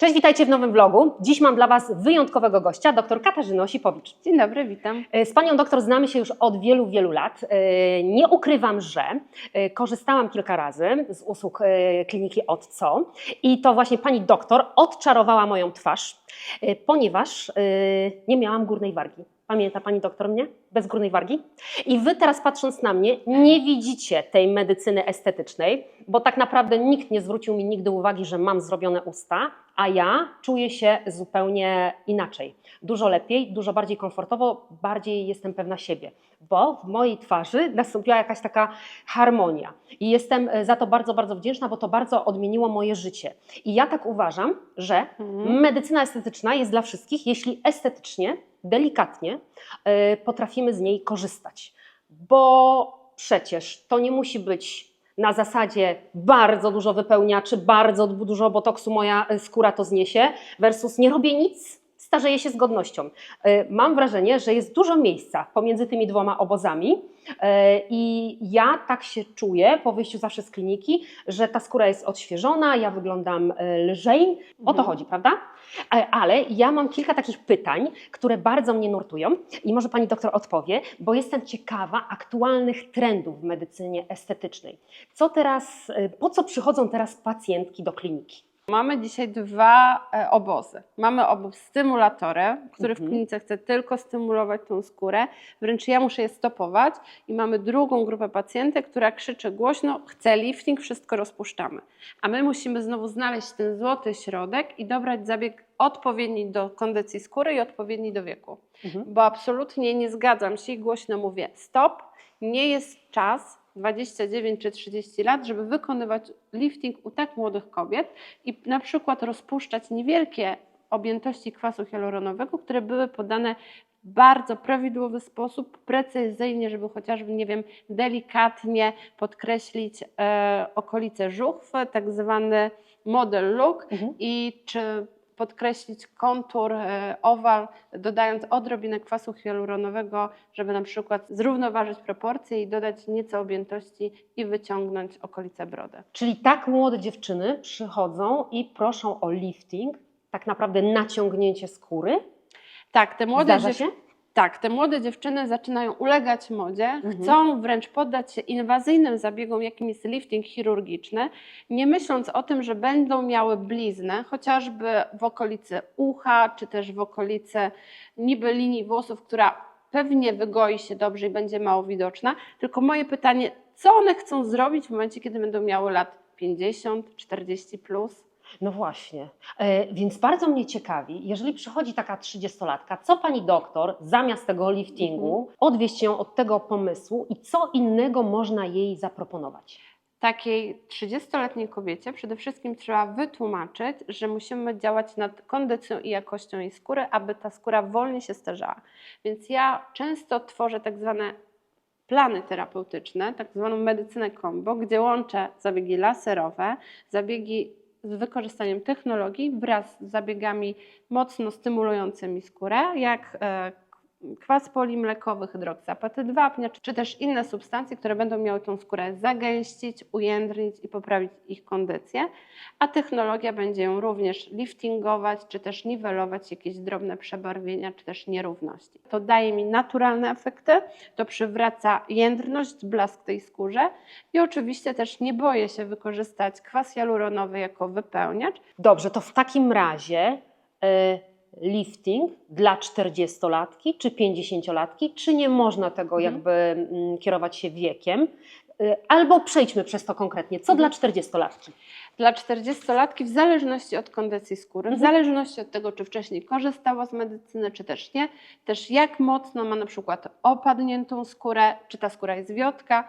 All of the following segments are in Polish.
Cześć, witajcie w nowym vlogu. Dziś mam dla Was wyjątkowego gościa, dr Katarzyna Osipowicz. Dzień dobry, witam. E, Z Panią doktor znamy się już od wielu, wielu lat. E, Nie ukrywam, że e, korzystałam kilka razy z usług kliniki ODCO i to właśnie Pani doktor odczarowała moją twarz, ponieważ nie miałam górnej wargi. Pamięta Pani doktor mnie? Bez górnej wargi? I Wy teraz patrząc na mnie nie widzicie tej medycyny estetycznej, bo tak naprawdę nikt nie zwrócił mi nigdy uwagi, że mam zrobione usta, a ja czuję się zupełnie inaczej. Dużo lepiej, dużo bardziej komfortowo, bardziej jestem pewna siebie, bo w mojej twarzy nastąpiła jakaś taka harmonia. I jestem e, za to bardzo, bardzo wdzięczna, bo to bardzo odmieniło moje życie. I ja tak uważam, że Mhm. medycyna estetyczna jest dla wszystkich, jeśli estetycznie, delikatnie e, potrafimy z niej korzystać. Bo przecież to nie musi być na zasadzie bardzo dużo wypełniaczy, bardzo dużo botoksu moja e, skóra to zniesie, versus nie robię nic, starzeję się z godnością. E, Mam wrażenie, że jest dużo miejsca pomiędzy tymi dwoma obozami e, i ja tak się czuję po wyjściu zawsze z kliniki, że ta skóra jest odświeżona, ja wyglądam e, lżej. O to Mhm. chodzi, prawda? Ale ja mam kilka takich pytań, które bardzo mnie nurtują i może Pani doktor odpowie, bo jestem ciekawa aktualnych trendów w medycynie estetycznej. Co teraz, po co przychodzą teraz pacjentki do kliniki? Mamy dzisiaj dwa e, obozy. Mamy obóz stymulatory, który w Mhm. klinice chce tylko stymulować tą skórę, wręcz ja muszę je stopować. I mamy drugą grupę pacjentek, która krzyczy głośno, chce lifting, wszystko rozpuszczamy. A my musimy znowu znaleźć ten złoty środek i dobrać zabieg odpowiedni do kondycji skóry i odpowiedni do wieku. Mhm. bo absolutnie nie zgadzam się i głośno mówię stop, nie jest czas 29 czy 30 lat, żeby wykonywać lifting u tak młodych kobiet i na przykład rozpuszczać niewielkie objętości kwasu hialuronowego, które były podane w bardzo prawidłowy sposób, precyzyjnie, żeby chociażby, nie wiem, delikatnie podkreślić e, okolice żuchwy, tak zwany model look Mhm. i czy podkreślić kontur e, owal, dodając odrobinę kwasu hialuronowego, żeby na przykład zrównoważyć proporcje i dodać nieco objętości i wyciągnąć okolice brody. Czyli tak młode dziewczyny przychodzą i proszą o lifting, tak naprawdę naciągnięcie skóry. Tak, te młode, dziew-? Tak, te młode dziewczyny zaczynają ulegać modzie, Mhm. chcą wręcz poddać się inwazyjnym zabiegom, jakim jest lifting chirurgiczny, nie myśląc o tym, że będą miały bliznę, chociażby w okolicy ucha, czy też w okolicy niby linii włosów, która pewnie wygoi się dobrze i będzie mało widoczna. Tylko moje pytanie, co one chcą zrobić w momencie, kiedy będą miały lat 50, 40 plus? No właśnie. E, więc bardzo mnie ciekawi, jeżeli przychodzi taka trzydziestolatka, co pani doktor zamiast tego liftingu odwieźć ją od tego pomysłu i co innego można jej zaproponować? takiej 30-letniej kobiecie przede wszystkim trzeba wytłumaczyć, że musimy działać nad kondycją i jakością jej skóry, aby ta skóra wolniej się starzała. Więc ja często tworzę tak zwane plany terapeutyczne, tak zwaną medycynę combo, gdzie łączę zabiegi laserowe, zabiegi z wykorzystaniem technologii wraz z zabiegami mocno stymulującymi skórę, jak e, kwas polimlekowy, hydroksapatyd wapnia, czy też inne substancje, które będą miały tą skórę zagęścić, ujędrnić i poprawić ich kondycję, a technologia będzie ją również liftingować, czy też niwelować jakieś drobne przebarwienia, czy też nierówności. To daje mi naturalne efekty, to przywraca jędrność, blask tej skórze i oczywiście też nie boję się wykorzystać kwas hialuronowy jako wypełniacz, Dobrze, to w takim razie e, lifting dla 40-latki czy 50-latki, czy nie można tego Mhm. jakby mm, kierować się wiekiem? E, Albo przejdźmy przez to konkretnie. Co Mhm. dla 40-latki? Dla 40-latki, w zależności od kondycji skóry, w Mhm. zależności od tego, czy wcześniej korzystała z medycyny, czy też nie, też jak mocno ma na przykład opadniętą skórę, czy ta skóra jest wiotka.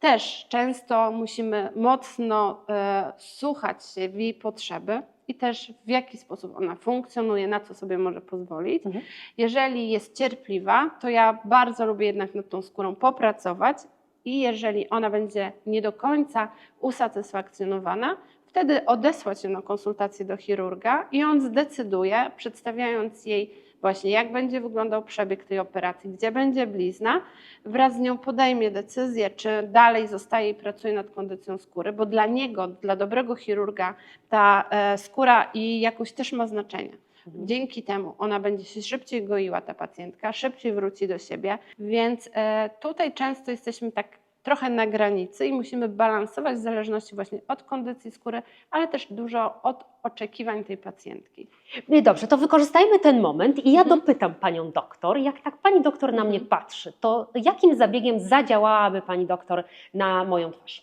Też często musimy mocno e, słuchać się w jej potrzeby i też w jaki sposób ona funkcjonuje, na co sobie może pozwolić. Mhm. Jeżeli jest cierpliwa, to ja bardzo lubię jednak nad tą skórą popracować i jeżeli ona będzie nie do końca usatysfakcjonowana, wtedy odesłać ją na konsultację do chirurga i on zdecyduje, przedstawiając jej właśnie jak będzie wyglądał przebieg tej operacji, gdzie będzie blizna, wraz z nią podejmie decyzję, czy dalej zostaje i pracuje nad kondycją skóry, bo dla niego, dla dobrego chirurga ta e, skóra i jakość też ma znaczenie. Dzięki temu ona będzie się szybciej goiła, ta pacjentka, szybciej wróci do siebie, więc e, tutaj często jesteśmy tak trochę na granicy i musimy balansować w zależności właśnie od kondycji skóry, ale też dużo od oczekiwań tej pacjentki. I Dobrze, to wykorzystajmy ten moment i ja Mhm. dopytam panią doktor, jak tak pani doktor na mnie Mhm. patrzy, to jakim zabiegiem zadziałałaby pani doktor na moją twarz?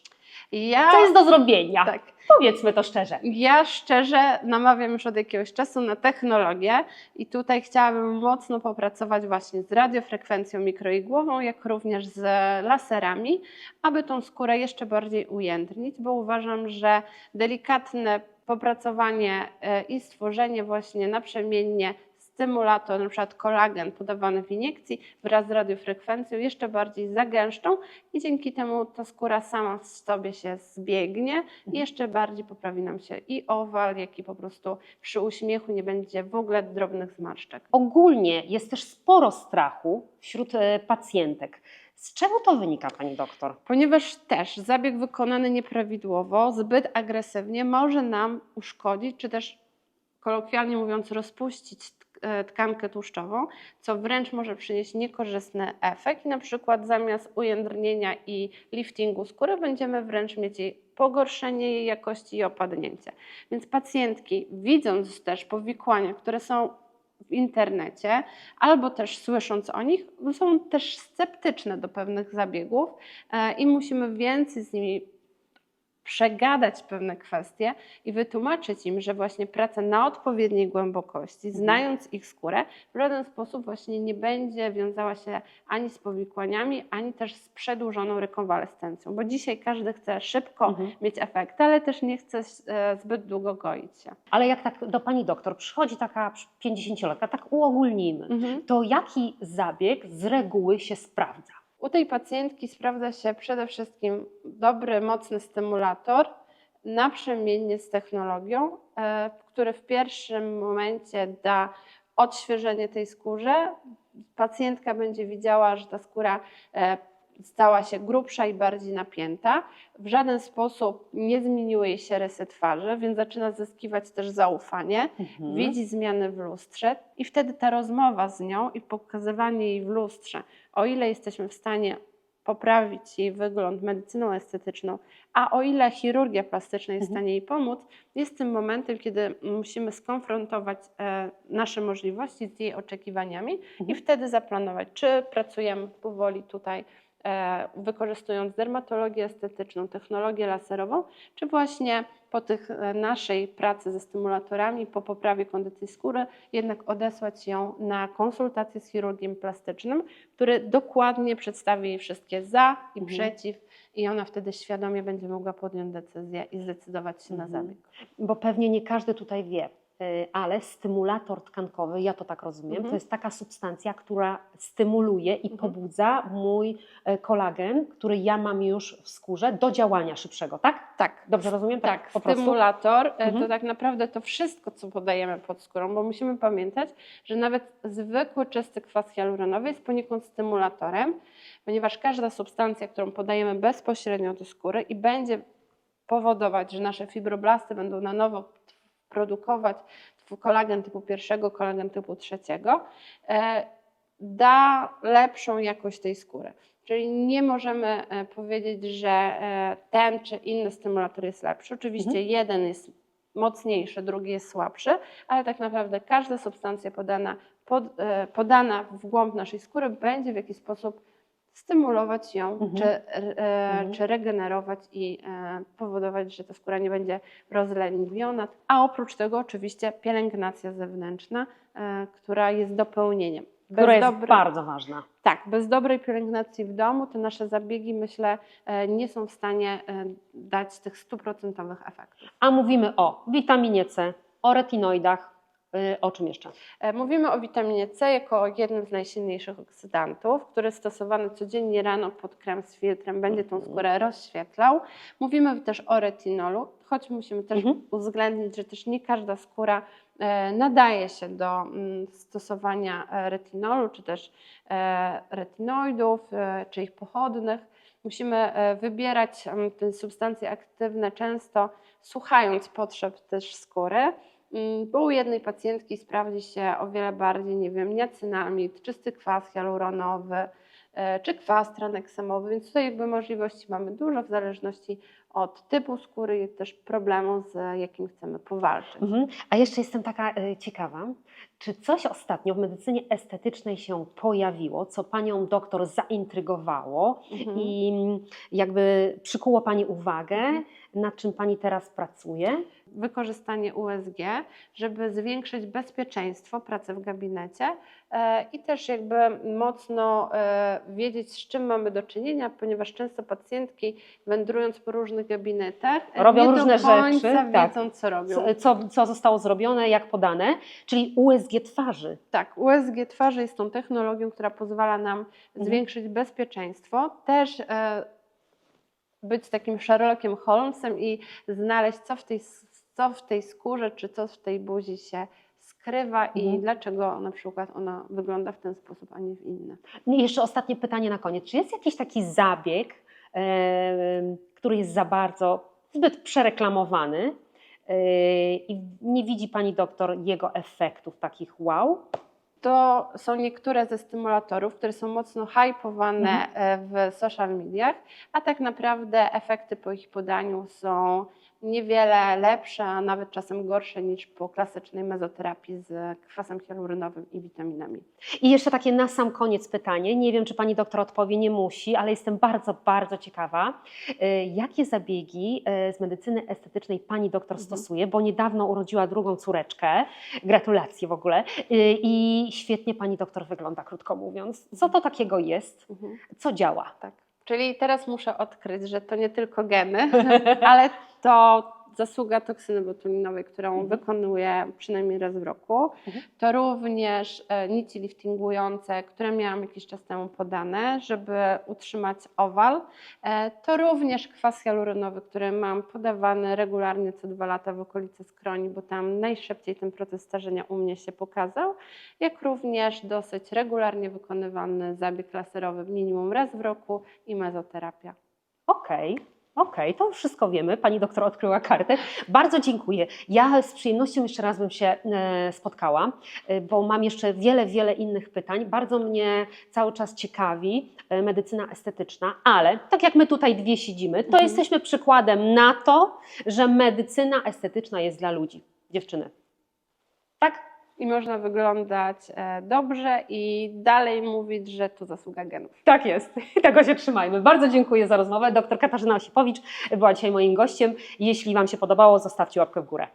Ja, Co jest do zrobienia? tak, Powiedzmy to szczerze. ja szczerze namawiam już od jakiegoś czasu na technologię i tutaj chciałabym mocno popracować właśnie z radiofrekwencją mikroigłową, jak również z laserami, aby tą skórę jeszcze bardziej ujędrnić, bo uważam, że delikatne popracowanie e, i stworzenie właśnie naprzemiennie stymulator, przykład kolagen podawany w iniekcji wraz z radiofrekwencją jeszcze bardziej zagęszczą i dzięki temu ta skóra sama w sobie się zbiegnie i jeszcze bardziej poprawi nam się i owal, jak i po prostu przy uśmiechu nie będzie w ogóle drobnych zmarszczek. Ogólnie jest też sporo strachu wśród e, pacjentek. Z czego to wynika, pani doktor? Ponieważ też zabieg wykonany nieprawidłowo, zbyt agresywnie może nam uszkodzić, czy też kolokwialnie mówiąc rozpuścić tkankę tłuszczową, co wręcz może przynieść niekorzystny efekt i na przykład zamiast ujędrnienia i liftingu skóry będziemy wręcz mieć jej pogorszenie jej jakości i opadnięcie. Więc pacjentki widząc też powikłania, które są w internecie, albo też słysząc o nich, są też sceptyczne do pewnych zabiegów e, i musimy więcej z nimi przegadać pewne kwestie i wytłumaczyć im, że właśnie praca na odpowiedniej głębokości, znając ich skórę, w żaden sposób właśnie nie będzie wiązała się ani z powikłaniami, ani też z przedłużoną rekonwalescencją, bo dzisiaj każdy chce szybko Mhm. mieć efekty, ale też nie chce e, zbyt długo goić się. Ale jak tak do pani doktor przychodzi taka 50-latka, tak uogólnijmy, to jaki zabieg z reguły się sprawdza? U tej pacjentki sprawdza się przede wszystkim dobry, mocny stymulator, naprzemiennie z technologią, e, który w pierwszym momencie da odświeżenie tej skórze. Pacjentka będzie widziała, że ta skóra e, stała się grubsza i bardziej napięta. W żaden sposób nie zmieniły jej się rysy twarzy, więc zaczyna zyskiwać też zaufanie Mhm. widzi zmiany w lustrze i wtedy ta rozmowa z nią i pokazywanie jej w lustrze, o ile jesteśmy w stanie poprawić jej wygląd medycyną estetyczną, a o ile chirurgia plastyczna jest w Mhm. stanie jej pomóc, jest tym momentem, kiedy musimy skonfrontować e, nasze możliwości z jej oczekiwaniami i Mhm. wtedy zaplanować, czy pracujemy powoli tutaj wykorzystując dermatologię estetyczną, technologię laserową, czy właśnie po tych e, naszej pracy ze stymulatorami, po poprawie kondycji skóry, jednak odesłać ją na konsultację z chirurgiem plastycznym, który dokładnie przedstawi jej wszystkie za i Mhm. przeciw i ona wtedy świadomie będzie mogła podjąć decyzję i zdecydować się na Mhm. zabieg. Bo pewnie nie każdy tutaj wie, ale stymulator tkankowy, ja to tak rozumiem, Mhm. to jest taka substancja, która stymuluje i Mhm. pobudza mój e, kolagen, który ja mam już w skórze do działania szybszego, tak? Tak. Dobrze rozumiem? Tak, prostu? stymulator Mhm. to tak naprawdę to wszystko, co podajemy pod skórą, bo musimy pamiętać, że nawet zwykły czysty kwas hialuronowy jest poniekąd stymulatorem, ponieważ każda substancja, którą podajemy bezpośrednio do skóry i będzie powodować, że nasze fibroblasty będą na nowo produkować kolagen typu pierwszego, kolagen typu trzeciego, e, da lepszą jakość tej skóry. Czyli nie możemy e, powiedzieć, że e, ten czy inny stymulator jest lepszy. Oczywiście Mhm. jeden jest mocniejszy, drugi jest słabszy, ale tak naprawdę każda substancja podana, pod, podana w głąb naszej skóry będzie w jakiś sposób stymulować ją, Mhm. czy, e, Mhm. czy regenerować i e, powodować, że ta skóra nie będzie rozleniwiona. A oprócz tego oczywiście pielęgnacja zewnętrzna, e, która jest dopełnieniem. Bez Która jest dobrej- bardzo ważna. tak, bez dobrej pielęgnacji w domu te nasze zabiegi, myślę, e, nie są w stanie e, dać tych stuprocentowych efektów. A mówimy o witaminie C, o retinoidach, O czym jeszcze? E, Mówimy o witaminie C jako jednym z najsilniejszych oksydantów, który stosowany codziennie rano pod krem z filtrem będzie tą skórę rozświetlał. Mówimy też o retinolu, choć musimy też Mhm. uwzględnić, że też nie każda skóra e, nadaje się do mm, stosowania e, retinolu, czy też retinoidów, czy ich pochodnych. Musimy wybierać em, te substancje aktywne często słuchając potrzeb też skóry. Mm, u jednej pacjentki sprawdzi się o wiele bardziej, nie wiem, niacinamid, czysty kwas hialuronowy, e, czy kwas traneksamowy, więc tutaj jakby możliwości mamy dużo w zależności od typu skóry i też problemu, z jakim chcemy powalczyć. Mhm. A jeszcze jestem taka y, ciekawa, czy coś ostatnio w medycynie estetycznej się pojawiło, co panią doktor zaintrygowało Mhm. i mm, jakby przykuło pani uwagę, nad czym pani teraz pracuje? wykorzystanie USG, żeby zwiększyć bezpieczeństwo pracy w gabinecie e, i też jakby mocno e, wiedzieć, z czym mamy do czynienia, ponieważ często pacjentki wędrując po różnych gabinetach e, Robią różne rzeczy, tak. wiedzą, co robią. Co, co, zostało zrobione, jak podane, czyli USG twarzy. Tak, USG twarzy jest tą technologią, która pozwala nam Mhm. zwiększyć bezpieczeństwo, też być takim Sherlockiem Holmesem i znaleźć, co w tej, co w tej skórze, czy co w tej buzi się skrywa i Mhm. dlaczego na przykład ona wygląda w ten sposób, a nie w inny. I jeszcze ostatnie pytanie na koniec. Czy jest jakiś taki zabieg, e, który jest za bardzo, zbyt przereklamowany e, i nie widzi pani doktor jego efektów takich wow? To są niektóre ze stymulatorów, które są mocno hypowane Mhm. e, w social mediach, a tak naprawdę efekty po ich podaniu są niewiele lepsze, a nawet czasem gorsze niż po klasycznej mezoterapii z kwasem hialuronowym i witaminami. I jeszcze takie na sam koniec pytanie. Nie wiem, czy pani doktor odpowie, nie musi, ale jestem bardzo, bardzo ciekawa. E, Jakie zabiegi e, z medycyny estetycznej pani doktor Mhm. stosuje? Bo niedawno urodziła drugą córeczkę. Gratulacje w ogóle. E, I świetnie pani doktor wygląda, krótko mówiąc. Co to takiego jest? Mhm. Co działa? Tak. Czyli teraz muszę odkryć, że to nie tylko geny, ale to zasługa toksyny botulinowej, którą Mhm. wykonuję przynajmniej raz w roku. Mhm. To również e, nici liftingujące, które miałam jakiś czas temu podane, żeby utrzymać owal. E, To również kwas hialuronowy, który mam podawany regularnie co dwa lata w okolicy skroni, bo tam najszybciej ten proces starzenia u mnie się pokazał. Jak również dosyć regularnie wykonywany zabieg laserowy minimum raz w roku i mezoterapia. Okej. Okej, to już wszystko wiemy. Pani doktor odkryła kartę. Bardzo dziękuję. Ja z przyjemnością jeszcze raz bym się e, spotkała, e, bo mam jeszcze wiele, wiele innych pytań. Bardzo mnie cały czas ciekawi e, medycyna estetyczna, ale tak jak my tutaj dwie siedzimy, to Mhm. jesteśmy przykładem na to, że medycyna estetyczna jest dla ludzi. Dziewczyny. Tak? I można wyglądać e, dobrze i dalej mówić, że to zasługa genów. Tak jest. Tego się trzymajmy. Bardzo dziękuję za rozmowę. Doktor Katarzyna Osipowicz była dzisiaj moim gościem. Jeśli Wam się podobało, zostawcie łapkę w górę.